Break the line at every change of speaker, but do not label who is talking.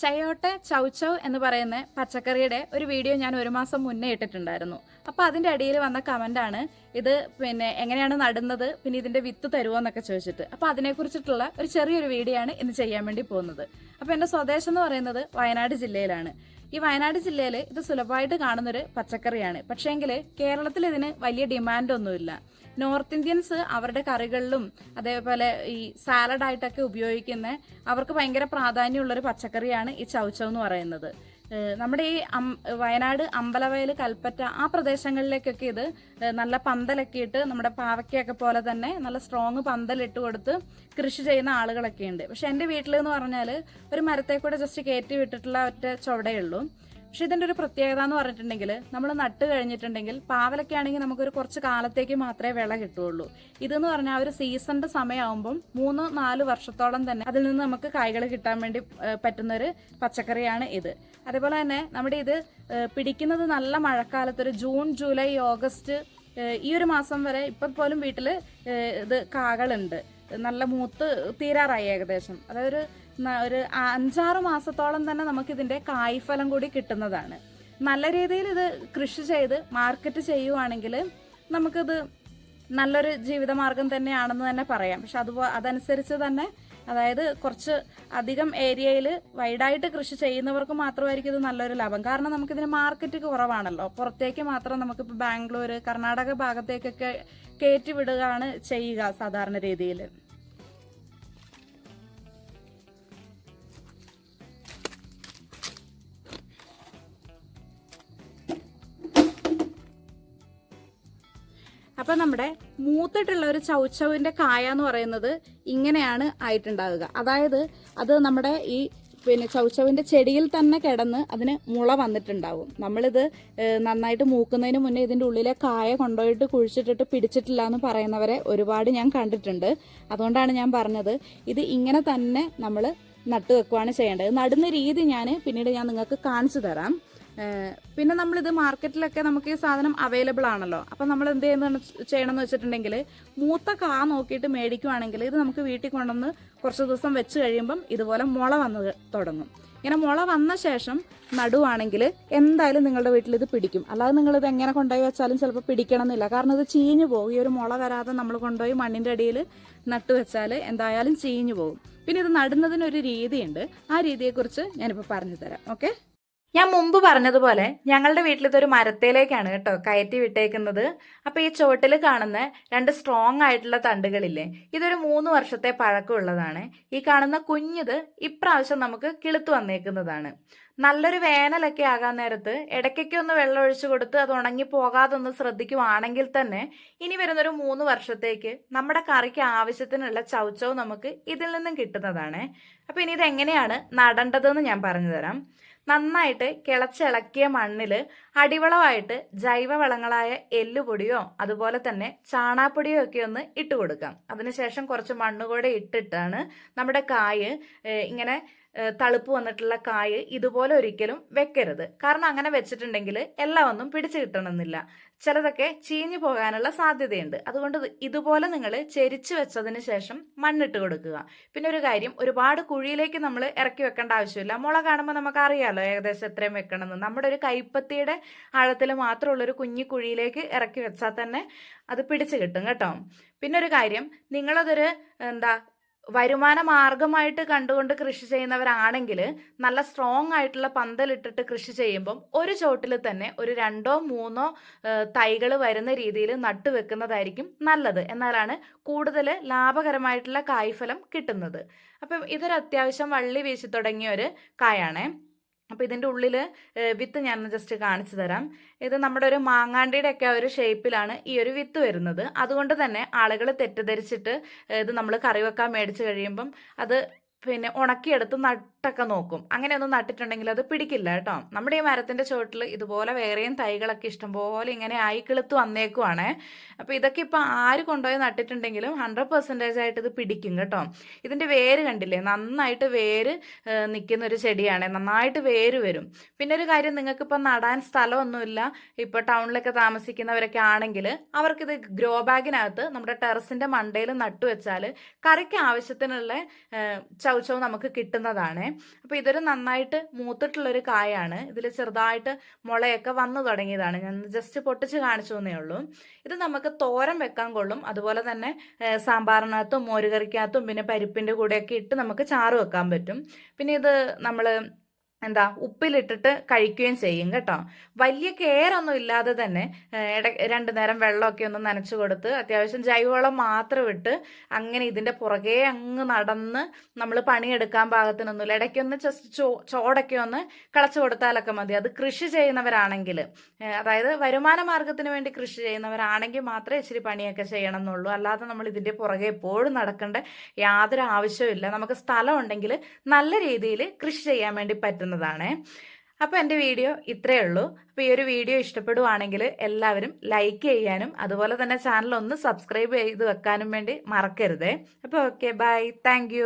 ചയോട്ടെ ചൗച്ചൗ എന്ന് പറയുന്ന പച്ചക്കറിയുടെ ഒരു വീഡിയോ ഞാൻ ഒരു മാസം മുന്നേ ഇട്ടിട്ടുണ്ടായിരുന്നു. അപ്പോൾ അതിന്റെ അടിയിൽ വന്ന കമന്റാണ് ഇത് പിന്നെ എങ്ങനെയാണ് നടുന്നത്? പിന്നെ ഇതിന്റെ വിത്ത് തരുമോ എന്നൊക്കെ ചോദിച്ചിട്ട്. അപ്പോൾ അതിനെക്കുറിച്ചിട്ടുള്ള ഒരു ചെറിയൊരു വീഡിയോ ആണ് ഇന്ന് ചെയ്യാൻ വേണ്ടി പോകുന്നത്. അപ്പോൾ എന്റെ സ്വദേശം എന്ന് പറയുന്നത് വയനാട് ജില്ലയിലാണ്. ഈ വയനാട് ജില്ലയിൽ ഇത് സുലഭമായിട്ട് കാണുന്നൊരു പച്ചക്കറിയാണ്. പക്ഷേങ്കിൽ കേരളത്തിൽ ഇതിന് വലിയ ഡിമാൻഡൊന്നുമില്ല നോർത്ത് ഇന്ത്യൻസ് അവരുടെ കറികളിലും അതേപോലെ ഈ സാലഡായിട്ടൊക്കെ ഉപയോഗിക്കുന്ന അവർക്ക് ഭയങ്കര പ്രാധാന്യമുള്ളൊരു പച്ചക്കറിയാണ് ഈ ചൗച്ചൗ എന്ന് പറയുന്നത്. നമ്മുടെ ഈ വയനാട് അമ്പലവയൽ കൽപ്പറ്റ ആ പ്രദേശങ്ങളിലേക്കൊക്കെ ഇത് നല്ല പന്തലൊക്കെ ഇട്ട് നമ്മുടെ പാവയ്ക്കൊക്കെ പോലെ തന്നെ നല്ല സ്ട്രോങ് പന്തലിട്ട് കൊടുത്ത് കൃഷി ചെയ്യുന്ന ആളുകളൊക്കെ ഉണ്ട്. പക്ഷെ എന്റെ വീട്ടിൽ എന്ന് പറഞ്ഞാൽ ഒരു മരത്തെ കൂടെ ജസ്റ്റ് കയറ്റി വിട്ടിട്ടുള്ള ഒറ്റ ചുവടയുള്ളൂ പക്ഷെ ഇതിന്റെ ഒരു പ്രത്യേകത എന്ന് പറഞ്ഞിട്ടുണ്ടെങ്കിൽ നമ്മൾ നട്ട് കഴിഞ്ഞിട്ടുണ്ടെങ്കിൽ പാവലൊക്കെ ആണെങ്കിൽ നമുക്കൊരു കുറച്ച് കാലത്തേക്ക് മാത്രമേ വിള കിട്ടുകയുള്ളൂ. ഇതെന്ന് പറഞ്ഞാൽ ഒരു സീസണിന്റെ സമയമാകുമ്പം മൂന്ന് നാല് വർഷത്തോളം തന്നെ അതിൽ നിന്ന് നമുക്ക് കായ്കൾ കിട്ടാൻ വേണ്ടി പറ്റുന്ന ഒരു പച്ചക്കറിയാണ് ഇത്. അതേപോലെ തന്നെ നമ്മുടെ ഇത് പിടിക്കുന്നത് നല്ല മഴക്കാലത്ത് ഒരു ജൂൺ ജൂലൈ ഓഗസ്റ്റ് ഈ ഒരു മാസം വരെ ഇപ്പം പോലും വീട്ടിൽ ഇത് കാകളുണ്ട്. നല്ല മൂത്ത് തീരാറായി ഏകദേശം. അതായത് ഒരു അഞ്ചാറ് മാസത്തോളം തന്നെ നമുക്ക് ഇതിന്റെ കായ്ഫലം കൂടി കിട്ടുന്നതാണ്. നല്ല രീതിയിൽ ഇത് കൃഷി ചെയ്ത് മാർക്കറ്റ് ചെയ്യുവാണെങ്കിൽ നമുക്കിത് നല്ലൊരു ജീവിതമാർഗം തന്നെയാണെന്ന് തന്നെ പറയാം. പക്ഷെ അതുപോ അതനുസരിച്ച് തന്നെ അതായത് കുറച്ച് അധികം ഏരിയയിൽ വൈഡായിട്ട് കൃഷി ചെയ്യുന്നവർക്ക് മാത്രമായിരിക്കും ഇത് നല്ലൊരു ലാഭം. കാരണം നമുക്കിതിന് മാർക്കറ്റ് കുറവാണല്ലോ. പുറത്തേക്ക് മാത്രം നമുക്കിപ്പോൾ ബാംഗ്ലൂർ കർണാടക ഭാഗത്തേക്കൊക്കെ കയറ്റി വിടുകയാണ് ചെയ്യുക സാധാരണ രീതിയിൽ. അപ്പൊ നമ്മുടെ മൂത്തിട്ടുള്ള ഒരു ചൗച്ചവിന്റെ കായ എന്ന് പറയുന്നത് ഇങ്ങനെയാണ് ആയിട്ടുണ്ടാവുക അതായത് അത് നമ്മുടെ ഈ പിന്നെ ചൗച്ചവിന്റെ ചെടിയിൽ തന്നെ കിടന്ന് അതിന് മുള വന്നിട്ടുണ്ടാവും. നമ്മളിത് നന്നായിട്ട് മൂക്കുന്നതിന് മുന്നേ ഇതിന്റെ ഉള്ളിലെ കായ കൊണ്ടുപോയിട്ട് കുഴിച്ചിട്ടിട്ട് പിടിച്ചിട്ടില്ല എന്ന് പറയുന്നവരെ ഒരുപാട് ഞാൻ കണ്ടിട്ടുണ്ട്. അതുകൊണ്ടാണ് ഞാൻ പറഞ്ഞത് ഇത് ഇങ്ങനെ തന്നെ നമ്മൾ നട്ടു വെക്കുവാണ് ചെയ്യേണ്ടത്. നടുന്ന രീതി ഞാൻ പിന്നീട് ഞാൻ നിങ്ങൾക്ക് കാണിച്ചു തരാം. പിന്നെ നമ്മളിത് മാർക്കറ്റിലൊക്കെ നമുക്ക് ഈ സാധനം അവൈലബിൾ ആണല്ലോ. അപ്പം നമ്മൾ എന്ത് ചെയ്യുന്ന ചെയ്യണമെന്ന് വെച്ചിട്ടുണ്ടെങ്കിൽ മൂത്ത കാ നോക്കിയിട്ട് മേടിക്കുവാണെങ്കിൽ ഇത് നമുക്ക് വീട്ടിൽ കൊണ്ടുവന്ന് കുറച്ച് ദിവസം വെച്ച് കഴിയുമ്പം ഇതുപോലെ മുള വന്ന് തുടങ്ങും. ഇങ്ങനെ മുള വന്ന ശേഷം നടുവാണെങ്കിൽ എന്തായാലും നിങ്ങളുടെ വീട്ടിൽ ഇത് പിടിക്കും. അല്ലാതെ നിങ്ങൾ ഇത് എങ്ങനെ കൊണ്ടുപോയി വെച്ചാലും ചിലപ്പോൾ പിടിക്കണം എന്നില്ല കാരണം ഇത് ചീഞ്ഞു പോകും. ഈ ഒരു മുള വരാതെ നമ്മൾ കൊണ്ടുപോയി മണ്ണിന്റെ അടിയിൽ നട്ടു വെച്ചാൽ എന്തായാലും ചീഞ്ഞു പോകും. പിന്നെ ഇത് നടുന്നതിനൊരു രീതിയുണ്ട്. ആ രീതിയെക്കുറിച്ച് ഞാനിപ്പോൾ പറഞ്ഞു തരാം. ഓക്കെ? ഞാൻ മുമ്പ് പറഞ്ഞതുപോലെ ഞങ്ങളുടെ വീട്ടിൽ ഇതൊരു മരത്തേലേക്കാണ് കേട്ടോ കയറ്റി വിട്ടേക്കുന്നത്. അപ്പോൾ ഈ ചുവട്ടിൽ കാണുന്ന രണ്ട് സ്ട്രോങ് ആയിട്ടുള്ള തണ്ടുകളില്ലേ ഇതൊരു മൂന്ന് വർഷത്തെ പഴക്കമുള്ളതാണ്. ഈ കാണുന്ന കുഞ്ഞിത് ഇപ്രാവശ്യം നമുക്ക് കിളുത്തു വന്നേക്കുന്നതാണ്. നല്ലൊരു വേനലൊക്കെ ആകാൻ നേരത്ത് ഇടയ്ക്കൊക്കെ ഒന്ന് വെള്ളം ഒഴിച്ചു കൊടുത്ത് അത് ഉണങ്ങി പോകാതെ ഒന്ന് ശ്രദ്ധിക്കുവാണെങ്കിൽ തന്നെ ഇനി വരുന്നൊരു മൂന്ന് വർഷത്തേക്ക് നമ്മുടെ കറിക്ക് ആവശ്യത്തിനുള്ള ചൗച്ചവ് നമുക്ക് ഇതിൽ നിന്നും കിട്ടുന്നതാണ്. അപ്പൊ ഇനി ഇത് എങ്ങനെയാണ് നടേണ്ടതെന്ന് ഞാൻ പറഞ്ഞു തരാം. നന്നായിട്ട് കിളച്ചിളക്കിയ മണ്ണിൽ അടിവളമായിട്ട് ജൈവവളങ്ങളായ എല്ലുപൊടിയോ അതുപോലെ തന്നെ ചാണാപ്പൊടിയോ ഒക്കെ ഒന്ന് ഇട്ട് കൊടുക്കാം. അതിനുശേഷം കുറച്ച് മണ്ണ് കൂടെ ഇട്ടിട്ടാണ് നമ്മുടെ കായ് ഇങ്ങനെ തളുപ്പ് വന്നിട്ടുള്ള കായ് ഇതുപോലെ ഒരിക്കലും വെക്കരുത്. കാരണം അങ്ങനെ വെച്ചിട്ടുണ്ടെങ്കിൽ എല്ലാം ഒന്നും പിടിച്ചു കിട്ടണമെന്നില്ല. ചിലതൊക്കെ ചീഞ്ഞു പോകാനുള്ള സാധ്യതയുണ്ട്. അതുകൊണ്ട് ഇതുപോലെ നിങ്ങൾ ചെരിച്ചു വെച്ചതിന് ശേഷം മണ്ണിട്ട് കൊടുക്കുക. പിന്നെ ഒരു കാര്യം ഒരുപാട് കുഴിയിലേക്ക് നമ്മൾ ഇറക്കി വെക്കേണ്ട ആവശ്യമില്ല. മുള കാണുമ്പോൾ നമുക്ക് അറിയാമല്ലോ ഏകദേശം എത്രയും വെക്കണമെന്ന്. നമ്മുടെ ഒരു കൈപ്പത്തിയുടെ ആഴത്തിൽ മാത്രമുള്ളൊരു കുഞ്ഞു കുഴിയിലേക്ക് ഇറക്കി വെച്ചാൽ തന്നെ അത് പിടിച്ചു കിട്ടും കേട്ടോ. പിന്നെ ഒരു കാര്യം നിങ്ങളതൊരു എന്താ വരുമാന മാർഗമായിട്ട് കണ്ടുകൊണ്ട് കൃഷി ചെയ്യുന്നവരാണെങ്കിൽ നല്ല സ്ട്രോങ് ആയിട്ടുള്ള പന്തലിട്ടിട്ട് കൃഷി ചെയ്യുമ്പം ഒരു ചോട്ടിൽ തന്നെ ഒരു രണ്ടോ മൂന്നോ തൈകൾ വരുന്ന രീതിയിൽ നട്ടു വെക്കുന്നതായിരിക്കും നല്ലത്. എന്നാലാണ് കൂടുതൽ ലാഭകരമായിട്ടുള്ള കായ്ഫലം കിട്ടുന്നത്. അപ്പം ഇതൊരു അത്യാവശ്യം വള്ളി വീശി തുടങ്ങിയ ഒരു കായാണേ. അപ്പം ഇതിന്റെ ഉള്ളിൽ വിത്ത് ഞാൻ ജസ്റ്റ് കാണിച്ചു തരാം. ഇത് നമ്മുടെ ഒരു മാങ്ങാണ്ടിയുടെ ഒക്കെ ഒരു ഷേപ്പിലാണ് ഈ ഒരു വിത്ത് വരുന്നത്. അതുകൊണ്ട് തന്നെ ആളുകൾ തെറ്റിദ്ധരിച്ചിട്ട് ഇത് നമ്മൾ കറി വെക്കാൻ മേടിച്ച് കഴിയുമ്പം അത് പിന്നെ ഉണക്കിയെടുത്ത് നട്ടൊക്കെ നോക്കും. അങ്ങനെയൊന്നും നട്ടിട്ടുണ്ടെങ്കിൽ അത് പിടിക്കില്ല കേട്ടോ. നമ്മുടെ ഈ മരത്തിന്റെ ചുവട്ടിൽ ഇതുപോലെ വേറെയും തൈകളൊക്കെ ഇഷ്ടംപോലെ ഇങ്ങനെ ആയി കിളുത്ത് വന്നേക്കുവാണേ. അപ്പോൾ ഇതൊക്കെ ഇപ്പോൾ ആര് കൊണ്ടുപോയി നട്ടിട്ടുണ്ടെങ്കിലും ഹൺഡ്രഡ് പെർസെന്റേജ് ആയിട്ട് ഇത് പിടിക്കും കേട്ടോ. ഇതിന്റെ വേര് കണ്ടില്ലേ? നന്നായിട്ട് വേര് നിൽക്കുന്ന ഒരു ചെടിയാണ്. നന്നായിട്ട് വേര് വരും. പിന്നെ ഒരു കാര്യം നിങ്ങൾക്ക് ഇപ്പം നടാൻ സ്ഥലമൊന്നുമില്ല. ഇപ്പോൾ ടൗണിലൊക്കെ താമസിക്കുന്നവരൊക്കെ ആണെങ്കിൽ അവർക്കിത് ഗ്രോ ബാഗിനകത്ത് നമ്മുടെ ടെറസിന്റെ മണ്ടയിൽ നട്ടുവെച്ചാൽ കറിക്ക് ആവശ്യത്തിനുള്ള ചൗച്ചവ് നമുക്ക് കിട്ടുന്നതാണ്. അപ്പോൾ ഇതൊരു നന്നായിട്ട് മൂത്തിട്ടുള്ളൊരു കായാണ്. ഇതിൽ ചെറുതായിട്ട് മുളയൊക്കെ വന്നു തുടങ്ങിയതാണ്. ഞാൻ ജസ്റ്റ് പൊട്ടിച്ച് കാണിച്ചു എന്നേ ഉള്ളൂ. ഇത് നമുക്ക് തോരൻ വെക്കാൻ കൊള്ളും. അതുപോലെ തന്നെ സാമ്പാറിനകത്തും മോരുകറിക്കകത്തും പിന്നെ പരിപ്പിന്റെ കൂടെയൊക്കെ ഇട്ട് നമുക്ക് ചാറ് വെക്കാൻ പറ്റും. പിന്നെ ഇത് നമ്മൾ എന്താ ഉപ്പിലിട്ടിട്ട് കഴിക്കുകയും ചെയ്യും കേട്ടോ. വലിയ കെയർ ഒന്നും ഇല്ലാതെ തന്നെ രണ്ടു നേരം വെള്ളമൊക്കെ ഒന്ന് നനച്ചു കൊടുത്ത് അത്യാവശ്യം ജൈവവളം മാത്രം ഇട്ട് അങ്ങനെ ഇതിന്റെ പുറകെ അങ്ങ് നടന്ന് നമ്മൾ പണിയെടുക്കാൻ പാകത്തിനൊന്നുമില്ല ഇടയ്ക്കൊന്ന് ജസ്റ്റ് ചോ ചോടൊക്കെ ഒന്ന് കളച്ചു കൊടുത്താലൊക്കെ മതി. അത് കൃഷി ചെയ്യുന്നവരാണെങ്കിൽ അതായത് വരുമാന മാർഗത്തിന് വേണ്ടി കൃഷി ചെയ്യുന്നവരാണെങ്കിൽ മാത്രമേ ഇച്ചിരി പണിയൊക്കെ ചെയ്യണം എന്നുള്ളൂ അല്ലാതെ നമ്മൾ ഇതിന്റെ പുറകെ എപ്പോഴും നടക്കേണ്ട യാതൊരു ആവശ്യമില്ല നമുക്ക് സ്ഥലം ഉണ്ടെങ്കിൽ നല്ല രീതിയിൽ കൃഷി ചെയ്യാൻ വേണ്ടി പറ്റുന്നതാണ് അപ്പോൾ എന്റെ വീഡിയോ ഇത്രയേ ഉള്ളൂ. അപ്പോൾ ഈ ഒരു വീഡിയോ ഇഷ്ടപ്പെടുവാണെങ്കിൽ എല്ലാവരും ലൈക്ക് ചെയ്യാനും അതുപോലെ തന്നെ ചാനൽ ഒന്ന് സബ്സ്ക്രൈബ് ചെയ്ത് വെക്കാനും വേണ്ടി മറക്കരുതേ. അപ്പോൾ ഓക്കെ ബൈ താങ്ക്